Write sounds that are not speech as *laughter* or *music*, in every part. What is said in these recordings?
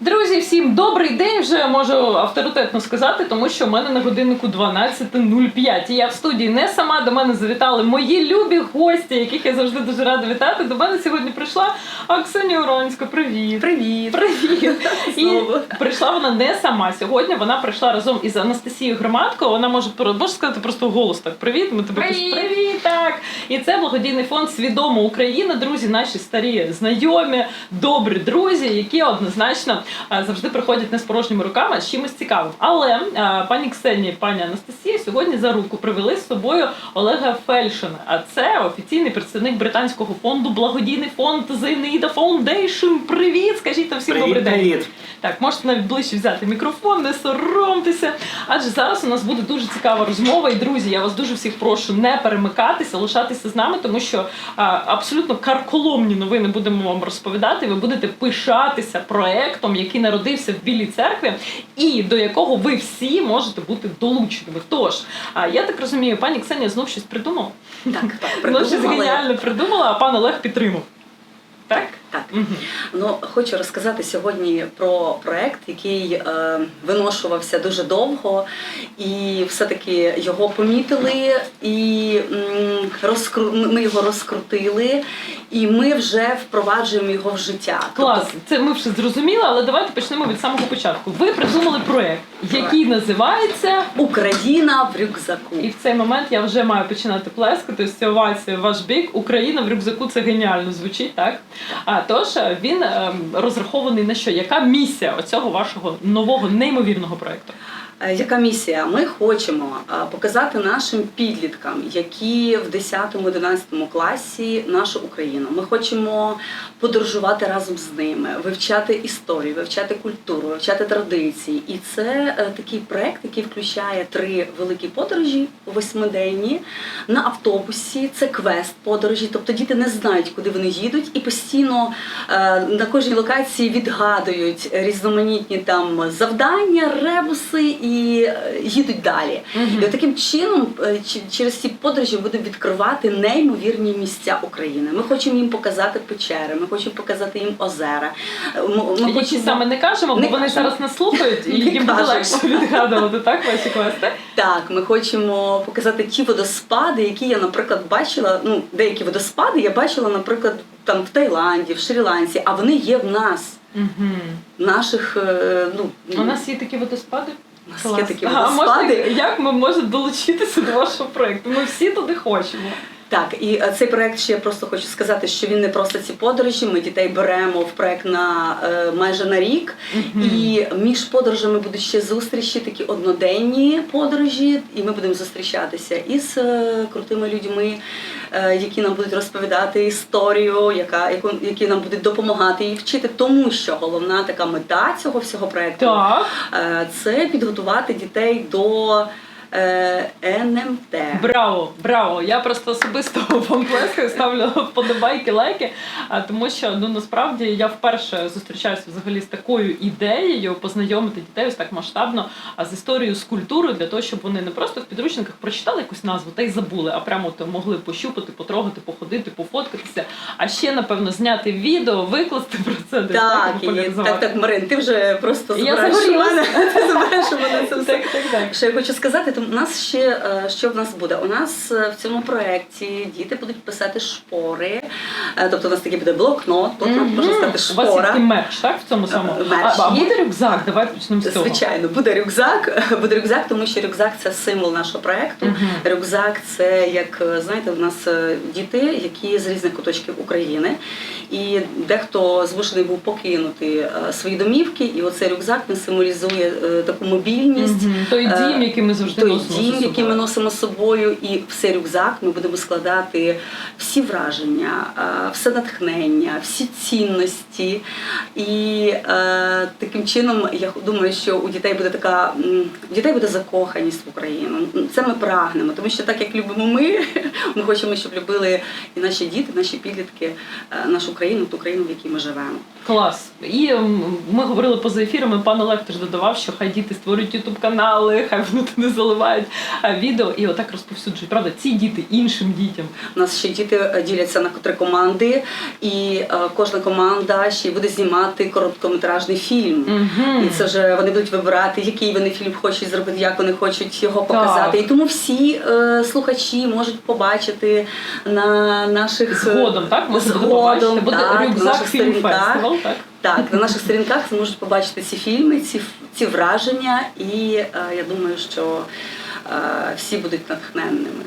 Друзі, всім добрий день. Вже можу авторитетно сказати, тому що в мене на годиннику 12.05. І я в студії не сама. До мене завітали мої любі гості, яких я завжди дуже рада вітати. До мене сьогодні прийшла Аксенія Уронська. Привіт. Привіт! Привіт! *laughs* І прийшла вона не сама сьогодні. Вона прийшла разом із Анастасією Громадко. Вона може може сказати просто голос так. Привіт. Ми тебе Привіт. Привіт, так. І це благодійний фонд Свідома Україна. Друзі, наші старі знайомі, добрі друзі, які однозначно а, завжди приходять не з порожніми руками, а з чимось цікавим. Але а, пані Ксенія, і пані Анастасія сьогодні за руку привели з собою Олега Фельшина. А це офіційний представник британського фонду, благодійний фонд Зенida Foundation. Привіт! Скажіть там всім добрий день. привіт! Так, можете навіть ближче взяти мікрофон, не соромтеся. Адже зараз у нас буде дуже цікава розмова. І друзі, я вас дуже всіх прошу не перемикатися, лишатися з нами, тому що а, абсолютно карколомні новини будемо вам розповідати. Ви будете пишатися проектом, який народився в Білій церкві, і до якого ви всі можете бути долученими. Тож, а, я так розумію, пані Ксенія знов щось придумала. Так, так, щось геніально придумала, а пан Олег підтримав. Так? Так. Мгм. Ну, хочу розказати сьогодні про проект, який е, виношувався дуже довго, і все-таки його помітили, і м, розкру... ми його розкрутили, і ми вже впроваджуємо його в життя. Клас, Тобто, це ми вже зрозуміли, але давайте почнемо від самого початку. Ви придумали проект, який називається. Україна в рюкзаку. І в цей момент я вже маю починати плескати з овація в ваш бік. Україна в рюкзаку це геніально звучить, так? А тож е, він ем, розрахований на що? Яка місія оцього вашого нового неймовірного проекту? Е, Яка місія? Ми хочемо е, показати нашим підліткам, які в 10-11 класі нашу Україну. Ми хочемо подорожувати разом з ними, вивчати історію, вивчати культуру, вивчати традиції. І це е, такий проект, який включає три великі подорожі восьмиденні на автобусі. Це квест подорожі. Тобто діти не знають, куди вони їдуть, і постійно на кожній локації відгадують різноманітні там завдання, ребуси і е, їдуть далі. І от таким чином, е, через ці подорожі будемо відкривати неймовірні місця України. Ми хочемо їм показати печери, ми хочемо показати їм озера. Е, Ми, ми хочемо- саме не кажемо, бо Не вони кажемо. зараз нас слухають, і їм буде легше відгадувати, так, ваші квести? Так, ми хочемо показати ті водоспади, які я, наприклад, бачила. Ну, деякі водоспади я бачила, наприклад, там в Таїланді, в Шрі-Ланці, а вони є в нас, Угу. наших. Ну, У нас є такі водоспади. Клас. є такі А можна, як ми можемо долучитися до вашого проекту? Ми всі туди хочемо. Так, і е, цей проект ще я просто хочу сказати, що він не просто ці подорожі. Ми дітей беремо в проект на е, майже на рік. І між подорожами будуть ще зустрічі, такі одноденні подорожі, і ми будемо зустрічатися із е, крутими людьми, які нам будуть розповідати історію, яка яку які нам будуть допомагати її вчити. Тому що головна така мета цього всього проекту Так. це підготувати дітей до НМТ. Браво, браво! Я просто особисто *laughs* вам плескаю, ставлю вподобайки, лайки. А тому що ну насправді я вперше зустрічаюся взагалі з такою ідеєю познайомити дітей ось так масштабно а з історією з культурою для того, щоб вони не просто в підручниках прочитали якусь назву та й забули, а прямо от могли пощупати, потрогати, походити, пофоткатися. А ще напевно зняти відео, викласти про це десь Так, і, так, так, Марин, ти вже просто забираєш мене, *laughs* ти забираєш мене це *laughs* все. Так, так, так. Що я хочу сказати, у нас ще е, що в нас буде? У нас е, в цьому проєкті діти будуть писати шпори. Е, Тобто у нас такий буде блокнот, тут Мгм. можна сказати У вас є такий мерч, так? В цьому самому? Мерч А, а буде рюкзак? Давай почнемо з цього. Звичайно, буде рюкзак. Буде рюкзак, тому що рюкзак це символ нашого проекту. Мгм. Рюкзак це як знаєте, у нас діти, які з різних куточків України, і дехто змушений був покинути свої домівки. І оцей рюкзак він символізує таку мобільність. Той дім, який ми завжди дім, який ми носимо з собою, і в цей рюкзак ми будемо складати всі враження, все натхнення, всі цінності. І е, таким чином я думаю, що у дітей буде така у дітей буде закоханість в Україну. Це ми прагнемо, тому що так як любимо ми, *laughs* ми хочемо, щоб любили і наші діти, наші підлітки, е, нашу країну, ту країну, в якій ми живемо. Клас. І ми говорили поза ефірами. Пан Олег теж додавав, що хай діти створюють ютуб канали, хай вони туди заливають знімають е, відео і отак розповсюджують. Правда, ці діти іншим дітям. У нас ще діти е, діляться на три команди, і е, кожна команда ще буде знімати короткометражний фільм. Мгм. І це вже вони будуть вибирати, який вони фільм хочуть зробити, як вони хочуть його показати. Так. І тому всі е, слухачі можуть побачити на наших Згодом, так? Можна буде згодом, побачити. Буде так, рюкзак фільм фестивал, так? Так, на наших сторінках зможуть побачити ці фільми, ці, ці враження, і е, я думаю, що е, всі будуть натхненними.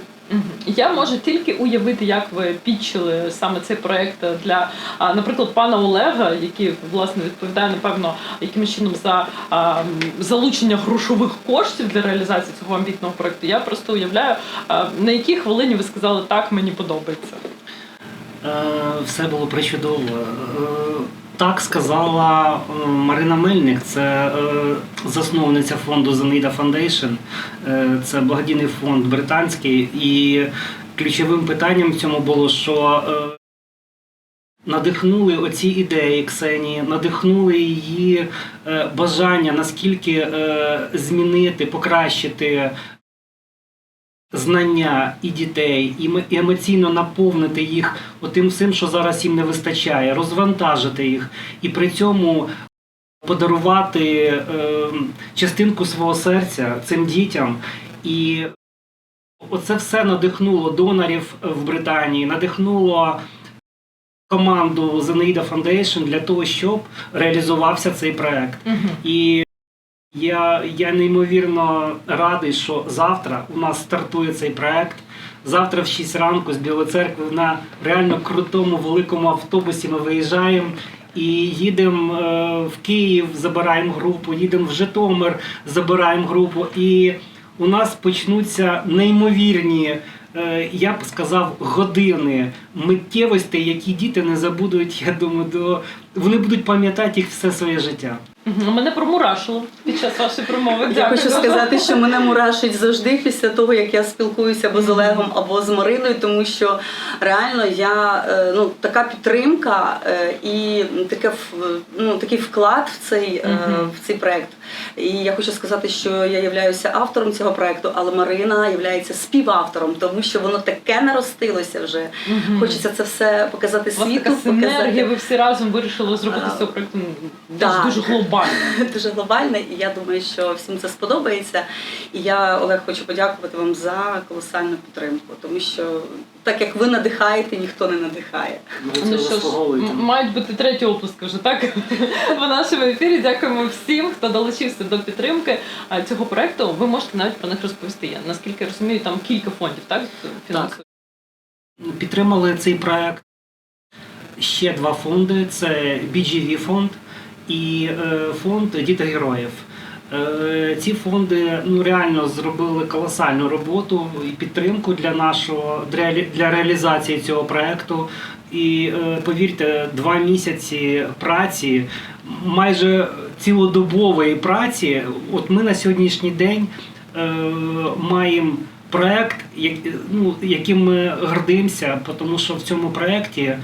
Я можу тільки уявити, як ви підчили саме цей проект для, наприклад, пана Олега, який власне відповідає, напевно, якимось чином за а, залучення грошових коштів для реалізації цього амбітного проекту. Я просто уявляю, а, на якій хвилині ви сказали так, мені подобається. Е, Все було причудово. Так сказала Марина Мельник, це е, засновниця фонду Зенида Foundation. Е, Це благодійний фонд британський. І ключовим питанням в цьому було, що е, надихнули оці ідеї Ксенії, надихнули її бажання наскільки змінити, покращити знання і дітей, і емоційно наповнити їх отим всім, що зараз їм не вистачає, розвантажити їх, і при цьому подарувати е, частинку свого серця цим дітям. І оце все надихнуло донорів в Британії, надихнуло команду Зенаїда Foundation для того, щоб реалізувався цей проект. І я, я неймовірно радий, що завтра у нас стартує цей проект. Завтра в 6 ранку з Білої церкви на реально крутому великому автобусі ми виїжджаємо і їдемо е, в Київ, забираємо групу, їдемо в Житомир, забираємо групу. І у нас почнуться неймовірні, е, я б сказав, години миттєвостей, які діти не забудуть. Я думаю, до вони будуть пам'ятати їх все своє життя. Мгм. Мене промурашило під час вашої промови. Я Дякую. хочу сказати, що мене мурашить завжди після того, як я спілкуюся або з Олегом, або з Мариною, тому що реально я е, ну така підтримка е, і таке ну, такий вклад в цей, е, в цей проект. І я хочу сказати, що я являюся автором цього проекту, але Марина є співавтором, тому що воно таке наростилося вже. Хочеться це все показати У вас така синергія, показати. ви всі разом вирішили зробити з цього проекту ну, Так. дуже глобально. *laughs* дуже глобальне, і я думаю, що всім це сподобається. І я, Олег, хочу подякувати вам за колосальну підтримку, тому що так як ви надихаєте, ніхто не надихає. Ну що ж, мають бути треті оплески вже так *laughs* в нашому ефірі. Дякуємо всім, хто долучився до підтримки а, цього проекту. Ви можете навіть про них розповісти. Я наскільки розумію, там кілька фондів, так фінансують. Підтримали цей проект ще два фонди: це BGV фонд і е, фонд Діти героїв. Е, Ці фонди ну реально зробили колосальну роботу і підтримку для нашого для реалізації цього проекту. І е, повірте, два місяці праці, майже цілодобової праці. От ми на сьогоднішній день е, маємо проект, як- ну, яким ми гордимося, тому що в цьому проєкті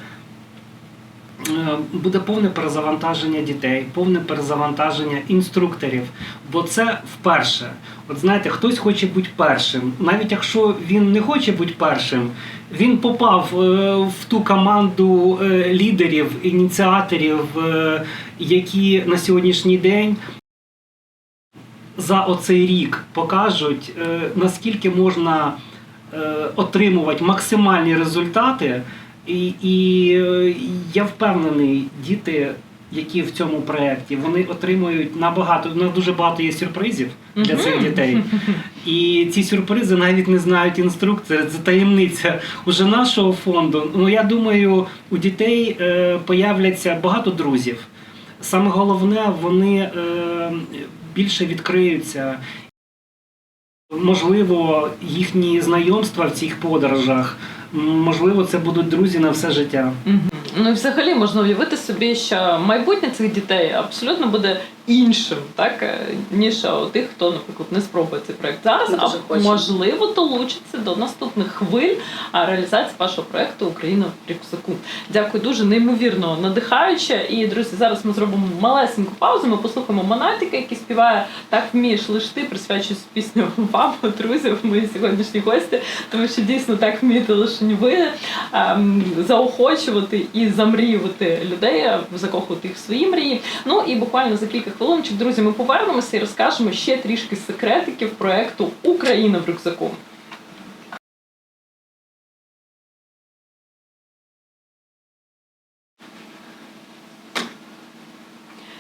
буде повне перезавантаження дітей, повне перезавантаження інструкторів. Бо це вперше. От знаєте, хтось хоче бути першим. Навіть якщо він не хоче бути першим, він попав е, в ту команду е, лідерів, ініціаторів, е, які на сьогоднішній день за оцей рік покажуть, е, наскільки можна е, отримувати максимальні результати. І, і е, я впевнений, діти, які в цьому проєкті, вони отримують набагато, на дуже багато є сюрпризів для цих дітей. І ці сюрпризи навіть не знають інструктори. Це таємниця уже нашого фонду. Ну я думаю, у дітей е, появляться багато друзів. Саме головне, вони е, більше відкриються. Можливо, їхні знайомства в цих подорожах, можливо, це будуть друзі на все життя. Ну і взагалі можна уявити собі, що майбутнє цих дітей абсолютно буде іншим, так е, ніж у тих, хто, наприклад, не спробує цей проект зараз, а хочемо. можливо долучиться до наступних хвиль а, реалізації вашого проекту Україна в рюкзаку. Дякую дуже неймовірно надихаюче. І друзі, зараз ми зробимо малесеньку паузу. Ми послухаємо Монатіка, який співає так вмієш лиш ти, присвячуюсь пісню вам, друзі, мої сьогоднішні гості, тому що дійсно так вмієте лише ви ем, заохочувати і замріювати людей, е, закохувати їх в свої мрії. Ну і буквально за кілька хвилиночок, друзі, ми повернемося і розкажемо ще трішки секретиків проекту Україна в рюкзаку.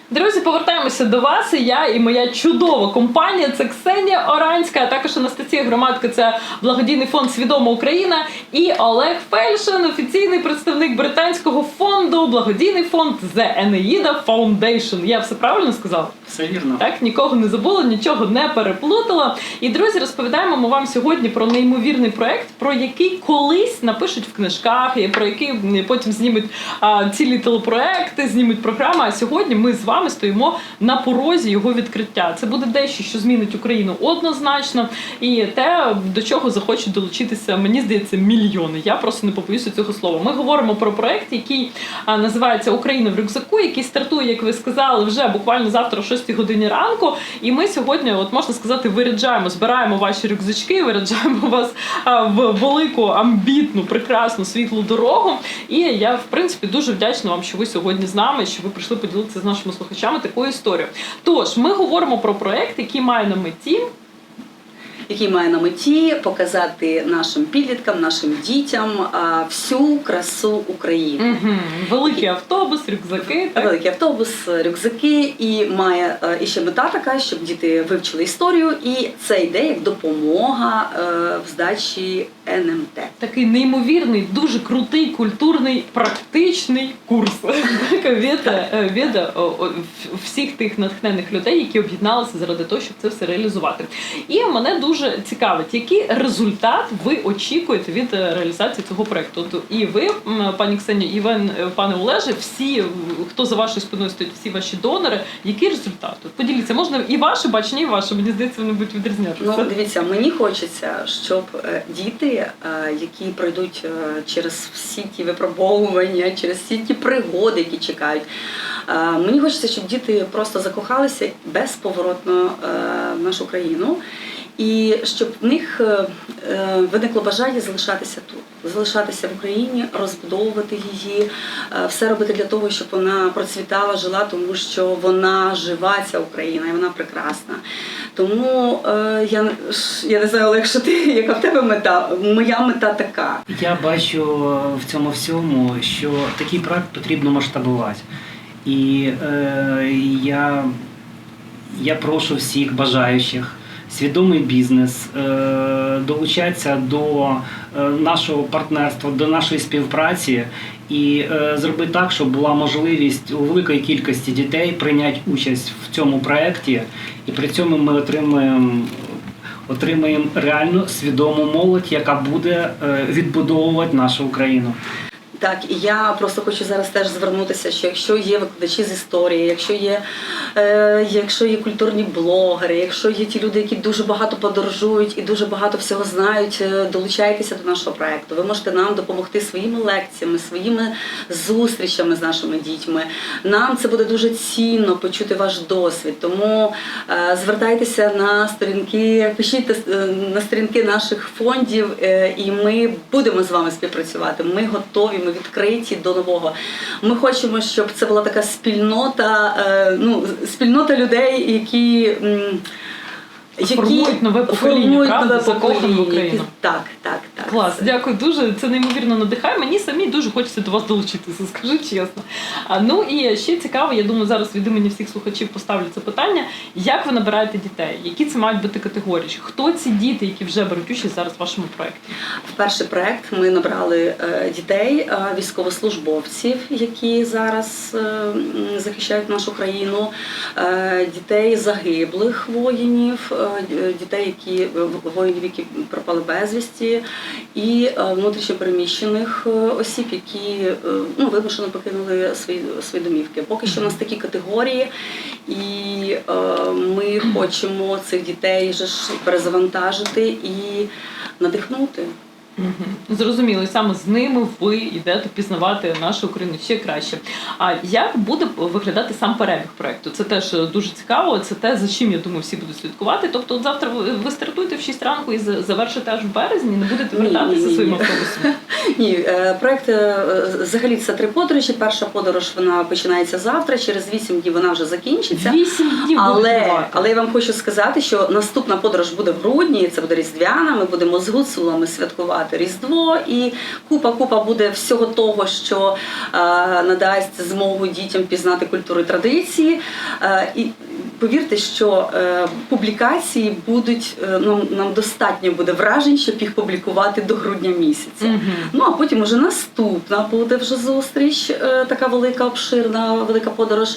Друзі, повертаємося до вас. І я і моя чудова компанія. Це Ксенія Оранська, а також Анастасія Громадка. Це благодійний фонд Свідома Україна і Олег Фельшин, офіційний представник британського фонду, благодійний фонд The Eneida Foundation. Я все правильно сказала? Все вірно. Так, нікого не забула, нічого не переплутала. І друзі, розповідаємо ми вам сьогодні про неймовірний проект, про який колись напишуть в книжках, і про який потім знімуть а, цілі телепроекти, знімуть програми. А сьогодні ми з вами стоїмо на порозі його відкриття. Це буде дещо, що змінить Україну однозначно, і те, до чого захочуть долучитися, мені здається, мільйони. Я просто не побоюся цього слова. Ми говоримо про проект, який називається Україна в рюкзаку, який стартує, як ви сказали, вже буквально завтра о 6 годині ранку. І ми сьогодні, от можна сказати, виряджаємо, збираємо ваші рюкзачки, виряджаємо вас в велику, амбітну, прекрасну світлу дорогу. І я, в принципі, дуже вдячна вам, що ви сьогодні з нами, що ви прийшли поділитися з нашими слухачами такою історією. Тож, ми говоримо про проект, який має на меті який має на меті показати нашим підліткам, нашим дітям а, всю красу України. угу, великий автобус, рюкзаки. Так? Великий автобус, рюкзаки, і має е, і ще мета така, щоб діти вивчили історію, і це йде як допомога е, в здачі НМТ. Такий неймовірний, дуже крутий, культурний, практичний курс *laughs* Так, від, е, всіх тих натхнених людей, які об'єдналися заради того, щоб це все реалізувати. І мене дуже цікавить, який результат ви очікуєте від е, реалізації цього проекту. От І ви, пані Ксенія, і ви, е, пане Олеже, всі, хто за вашою спиною стоїть, всі ваші донори. Який результат? От поділіться, можна і ваше бачення, і ваше. Мені здається, вони будуть відрізнятися. Ну, дивіться, мені хочеться, щоб діти, е, які пройдуть е, через всі ті випробовування, через всі ті пригоди, які чекають. е, Мені хочеться, щоб діти просто закохалися безповоротно в нашу країну. І щоб в них е, е, виникло бажання залишатися тут, залишатися в Україні, розбудовувати її, е, все робити для того, щоб вона процвітала, жила, тому що вона жива, ця Україна, і вона прекрасна. Тому я, я не знаю, Олег, що ти, *laughs* яка в тебе мета? Моя мета така. Я бачу в цьому всьому, що такий проект потрібно масштабувати. І е, я, я прошу всіх бажаючих, свідомий бізнес, е, долучатися до е, нашого партнерства, до нашої співпраці і е, зробити так, щоб була можливість у великої кількості дітей прийняти участь в цьому проєкті, і при цьому ми отримаємо отримаємо реально свідому молодь, яка буде відбудовувати нашу Україну. Так, і я просто хочу зараз теж звернутися, що якщо є викладачі з історії, якщо є, е, якщо є культурні блогери, якщо є ті люди, які дуже багато подорожують і дуже багато всього знають, е, долучайтеся до нашого проекту. Ви можете нам допомогти своїми лекціями, своїми зустрічами з нашими дітьми. Нам це буде дуже цінно почути ваш досвід. Тому е, звертайтеся на сторінки, пишіть е, на сторінки наших фондів, е, і ми будемо з вами співпрацювати. Ми готові, ми відкриті до нового. Ми хочемо, щоб це була така спільнота, е, ну спільнота людей, які. Які Формують нове покоління, формують правда? нове покоління, які- так, так. Клас, дякую дуже. Це неймовірно надихає. Мені самі дуже хочеться до вас долучитися, скажу чесно. А ну і ще цікаво, я думаю, зараз від імені всіх слухачів поставлю це питання. Як ви набираєте дітей? Які це мають бути категорії? Хто ці діти, які вже беруть участь зараз в вашому проєкті? В перший проект ми набрали е, дітей, е, військовослужбовців, які зараз е, захищають нашу країну, дітей загиблих воїнів, дітей, які воїнів, які пропали безвісті, і е, внутрішньопереміщених е, осіб, які е, ну, вимушено покинули свої, свої домівки. Поки що у нас такі категорії, і ми хочемо цих дітей же ж перезавантажити і надихнути. Мгм. Зрозуміло, і саме з ними ви йдете пізнавати нашу Україну ще краще. А як буде виглядати сам перебіг проекту? Це теж дуже цікаво. Це те, за чим я думаю, всі будуть слідкувати. Тобто, от завтра ви ви стартуєте в 6 ранку і за- завершите аж в березні, не будете вертатися ні, ні, своїм ні. автобусом. *laughs* Ні, е, проект е, взагалі це три подорожі. Перша подорож вона починається завтра. Через вісім днів вона вже закінчиться. Вісім днів Але, але я вам хочу сказати, що наступна подорож буде в грудні. Це буде різдвяна. Ми будемо з гуцулами святкувати Різдво, і купа купа буде всього того, що е, надасть змогу дітям пізнати культуру і традиції. Е, і повірте, що е, публікації будуть е, ну, нам достатньо буде вражень, щоб їх публікувати до грудня місяця. Мгм. Ну а потім уже наступна буде вже зустріч, е, така велика, обширна, велика подорож.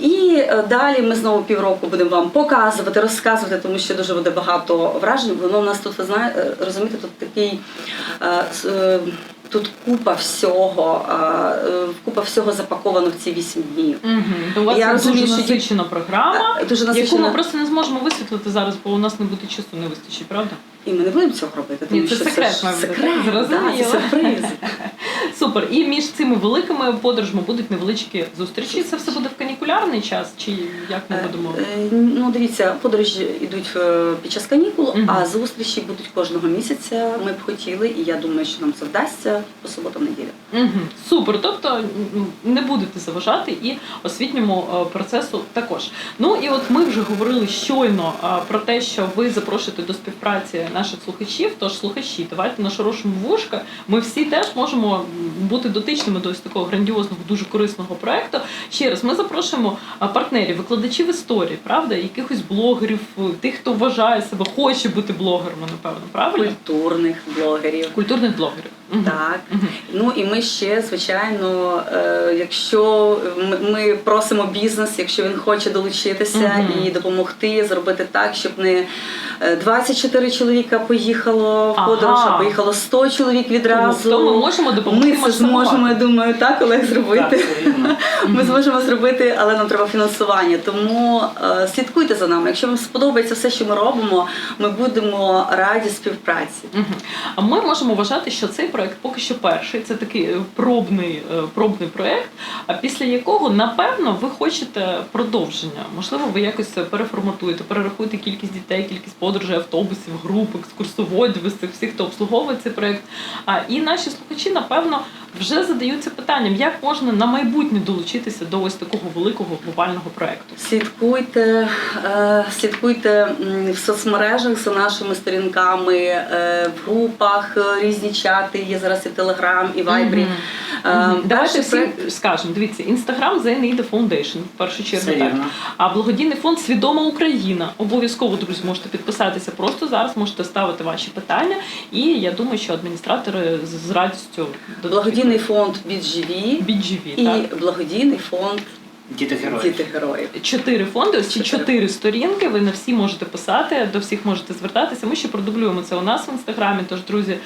І е, далі ми знову півроку будемо вам показувати, розказувати, тому що дуже буде багато вражень. Воно у нас тут, ви знаєте, розумієте, тут такий. Е, е, Тут купа всього, е, е, купа всього запаковано в ці вісім днів. Угу. У вас Я розумію, дуже що програма, дуже насичена... яку ми просто не зможемо висвітлити зараз, бо у нас не буде часу, не вистачить, правда? І ми не будемо цього робити, тому Ні, це що секрет це секрет, секрет, да, це сюрприз. Супер. І між цими великими подорожами будуть невеличкі зустрічі. Це все буде в канікулярний час, чи як ми Е, будемо? е, Ну, дивіться, подорожі йдуть е, під час канікул, а зустрічі будуть кожного місяця. Ми б хотіли, і я думаю, що нам це вдасться по суботам неділю. Угу. Супер. Тобто не будете заважати і освітньому процесу також. Ну і от ми вже говорили щойно про те, що ви запрошуєте до співпраці наших слухачів. Тож слухачі, давайте на шорошому вушка. Ми всі теж можемо бути дотичними до ось такого грандіозного, дуже корисного проекту. Ще раз, ми запрошуємо е, партнерів, викладачів історії, правда, якихось блогерів, е, тих, хто вважає себе, хоче бути блогерами, напевно, правильно? Культурних блогерів. Культурних блогерів. Так. Мгм. Ну і ми ще, звичайно, е, якщо ми- просимо бізнес, якщо він хоче долучитися Мгм. і допомогти зробити так, щоб не е, 24 чоловіка поїхало в Ага. подорож, а поїхало 100 чоловік відразу. То ми можемо допомогти Ми це зможемо, я думаю, так, Олег, зробити. *laughs* Ми зможемо зробити, але нам треба фінансування. Тому е, слідкуйте за нами. Якщо вам сподобається все, що ми робимо, ми будемо раді співпраці. А ми можемо вважати, що цей проект поки що перший. Це такий пробний, е, пробний проект, а після якого, напевно, ви хочете продовження. Можливо, ви якось переформатуєте, перерахуєте кількість дітей, кількість подорожей, автобусів, груп, екскурсоводів, всіх, хто обслуговує цей проект. А і наші слухачі, напевно, вже задаються питанням, як можна на майбутнє долучитися до ось такого великого глобального проекту. Слідкуйте, е, слідкуйте в соцмережах за нашими сторінками, е, в групах е, різні чати. Є зараз і Телеграм, і Вайбрі. Е, Мгм. Давайте перший всім проект- скажемо. Дивіться, інстаграм Neida Foundation, в першу чергу. Все так. вірно. А благодійний фонд Свідома Україна. Обов'язково, друзі, можете підписатися. Просто зараз можете ставити ваші питання. І я думаю, що адміністратори з- радістю дадуть Благодійний фонд BGV BGV, і так. благодійний фонд Діти герої. Діти героїв. Чотири фонди, ось ці Чотири. чотири сторінки. Ви на всі можете писати, до всіх можете звертатися. Ми ще продублюємо це у нас в інстаграмі. Тож, друзі,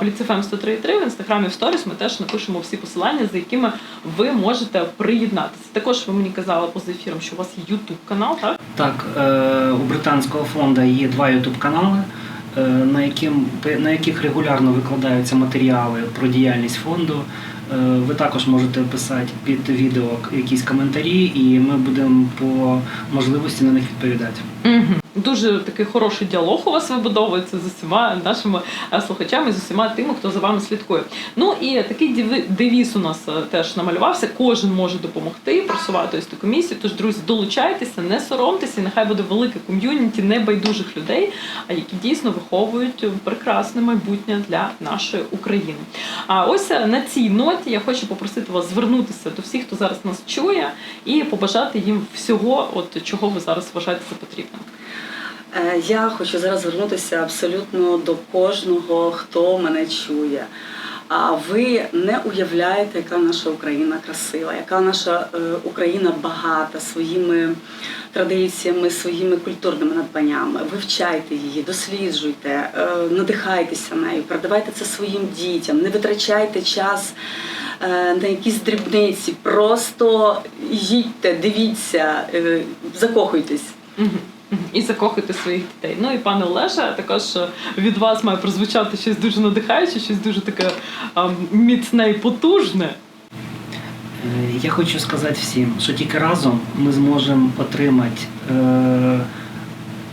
Бліцефем 103.3 в інстаграмі в сторіс ми теж напишемо всі посилання, за якими ви можете приєднатися. Також ви мені казали поза ефіром, що у вас є Ютуб канал, так? Так, е, у британського фонду є два ютуб канали, на, яким, на яких регулярно викладаються матеріали про діяльність фонду. Е, Ви також можете писати під відео якісь коментарі, і ми будемо по можливості на них відповідати. Угу. Дуже такий хороший діалог у вас вибудовується з усіма нашими е, слухачами, з усіма тими, хто за вами слідкує. Ну і такий девіз у нас е, теж намалювався. Кожен може допомогти просувати ось таку місію. Тож, друзі, долучайтеся, не соромтеся, і нехай буде велике ком'юніті небайдужих людей, а які дійсно виховують прекрасне майбутнє для нашої України. А ось на цій ноті я хочу попросити вас звернутися до всіх, хто зараз нас чує, і побажати їм всього, от чого ви зараз вважаєте за потрібне. Е, Я хочу зараз звернутися абсолютно до кожного, хто мене чує. А ви не уявляєте, яка наша Україна красива, яка наша е, Україна багата своїми традиціями, своїми культурними надбаннями. Вивчайте її, досліджуйте, е, надихайтеся нею, передавайте це своїм дітям, не витрачайте час е, на якісь дрібниці. Просто їдьте, дивіться, закохуйтесь. І закохуйте своїх дітей. Ну і пане Олеже, також е, від вас має прозвучати щось дуже надихаюче, щось дуже таке ем, міцне і потужне. Е, Я хочу сказати всім, що тільки разом ми зможемо отримати е,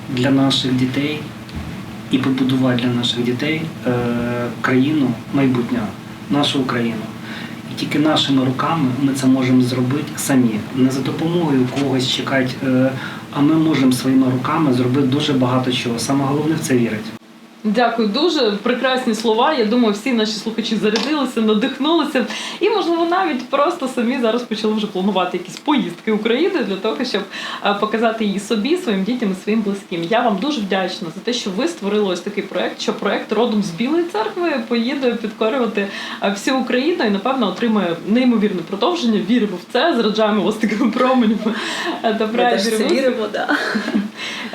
для наших дітей і побудувати для наших дітей країну майбутнього, нашу Україну. І тільки нашими руками ми це можемо зробити самі, не за допомогою когось чекати, а ми можемо своїми руками зробити дуже багато чого. Саме головне в це вірити. Дякую дуже прекрасні слова. Я думаю, всі наші слухачі зарядилися, надихнулися, і можливо навіть просто самі зараз почали вже планувати якісь поїздки України для того, щоб е, показати її собі, своїм дітям і своїм близьким. Я вам дуже вдячна за те, що ви створили ось такий проект. Що проект родом з Білої церкви поїде підкорювати е, всю Україну і напевно отримає неймовірне продовження. Віримо в це, зраджаємо вас такими променями. е, Ми Добра теж в це віримо. Да. *laughs*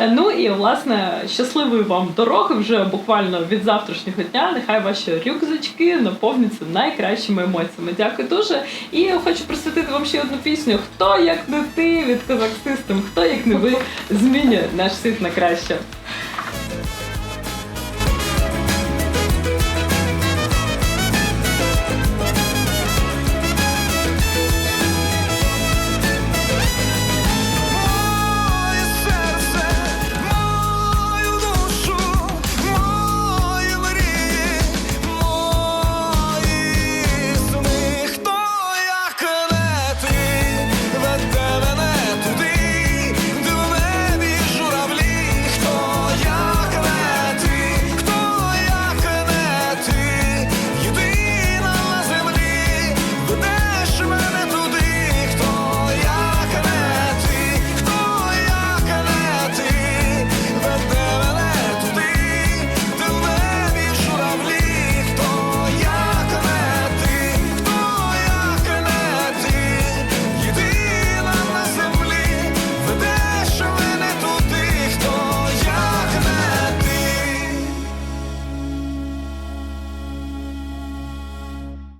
Е, Ну і власне щасливої вам дороги вже буквально від завтрашнього дня. Нехай ваші рюкзачки наповняться найкращими емоціями. Дякую дуже. І хочу присвятити вам ще одну пісню. Хто як не ти від Систем, хто як не ви змінює наш світ на краще.